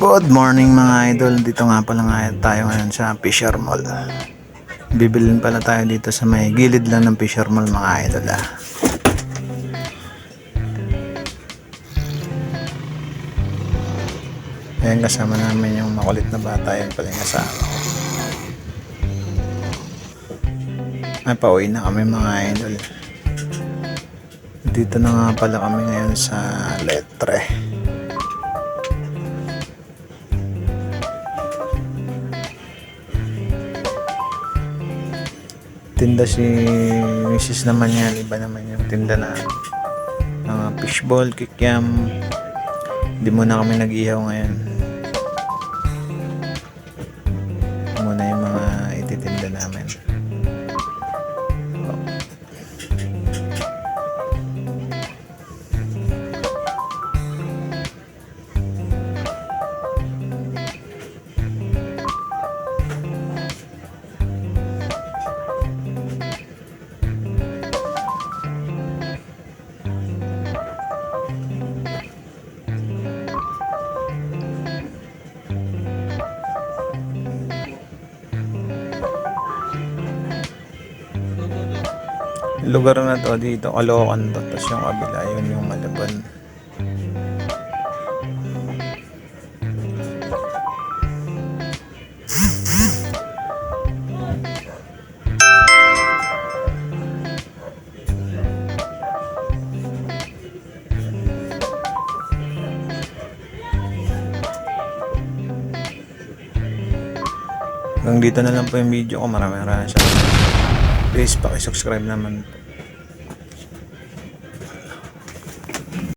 Good morning mga idol. Dito nga pala nga tayo ngayon sa Fisher Mall. Bibilin pala tayo dito sa may gilid lang ng Fisher Mall mga idol ah. Ayan kasama namin yung makulit na bata. Yan pala yung kasama ko. Ay, pauwi na kami mga idol. Dito na nga pala kami ngayon sa Letre. Tinda si Mrs. naman yan. Iba naman yung tinda na mga fishball, kikyam. Hindi muna kami nag-ihaw ngayon. Muna yung mga ititinda namin. Lugar na to dito, Caloocan to. Tapos yung kabila, yun yung Malaban. Hanggang dito na lang po yung video ko. Maraming maraming salamat. Please, pakisubscribe naman po.